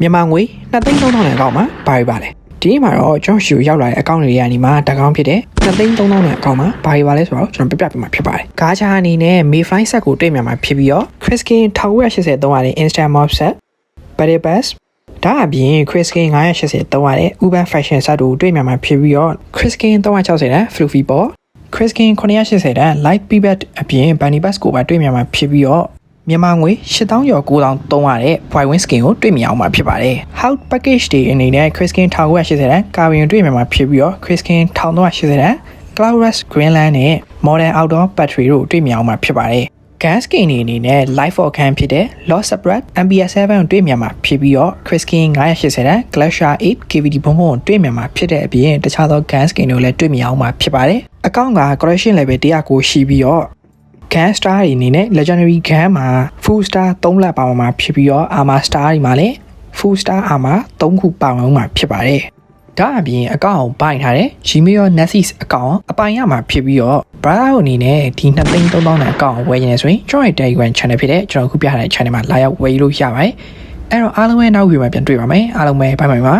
မြန်မာငွေ2,300နဲ့အကောင့်မှာဘာတွေပါလဲဒီနေ့မှာတော့ကျွန်တော်ရှူရောက်လာတဲ့အကောင့်တွေကနေမှာတကောင်ဖြစ်တဲ့2,300နဲ့အကောင့်မှာဘာတွေပါလဲဆိုတော့ကျွန်တော်ပြပြပြမှာဖြစ်ပါတယ်ဂါချာအနေနဲ့ Mayfly set ကိုတွေ့မြန်မှာဖြစ်ပြီးတော့ Criskin 1980သုံးရတဲ့ Instant Mob set Battle Pass ဒါအပြင် Criskin 980သုံးရတဲ့ Urban Fashion set ကိုတွေ့မြန်မှာဖြစ်ပြီးတော့ Criskin 360တဲ့ Fluffy Ball Criskin 980တဲ့ Light Pivot အပြင် Bunny Bass ကိုပါတွေ့မြန်မှာဖြစ်ပြီးတော့ မြန်မာငွေ8000ကျော်9000သုံးရတဲ့ White Wing Skin ကိုတွေ့မြင်အောင်မှာဖြစ်ပါတယ်။ How Package တွေအနေနဲ့ Criskin 1980တဲ့ Carvin တွေ့မြင်မှာဖြစ်ပြီးတော့ Criskin 1380တဲ့ Cloud Rush Greenland နဲ့ Modern Outdoor Battery တို့တွေ့မြင်အောင်မှာဖြစ်ပါတယ်။ gas skin တွေအနေနဲ့ life for can ဖြစ်တဲ့ lost separate MBS7 ကိုတွေ့မြန်မှာဖြစ်ပြီးတော့ Criskin 980တဲ့ Glacier 8 KVD ဘုံဘုံကိုတွေ့မြန်မှာဖြစ်တဲ့အပြင်တခြားသော gas skin တွေလည်းတွေ့မြင်အောင်မှာဖြစ်ပါတယ်။အကောင့်က collection level 100ကိုရှိပြီးတော့ gun star တွေအနေနဲ့ legendary gun မှာ full star 3လက်ပါဝင်မှာဖြစ်ပြီးတော့ armor star တွေမှာလည်း full star armor 3ခုပါဝင်မှာဖြစ်ပါတယ်။ဒါအပြင်အကောင့်ကိုပိုင်ထားတဲ့ Gmail Nessis အကောင့်အပိုင်ရမှာဖြစ်ပြီးတော့ brother အနေနဲ့ဒီ2300နဲ့အကောင့်ဝယ်နေတယ်ဆိုရင်ကျွန်တော်ရဲ့ Telegram channel ဖြစ်တဲ့ကျွန်တော်ခုပြထားတဲ့ channel မှာလာရောက်ဝယ်ယူလို့ရပါတယ်။အဲ့တော့အားလုံးပဲနောက်ဗီဒီယိုမှာပြန်တွေ့ပါမယ်။အားလုံးပဲဘိုင်ဘိုင်ပါ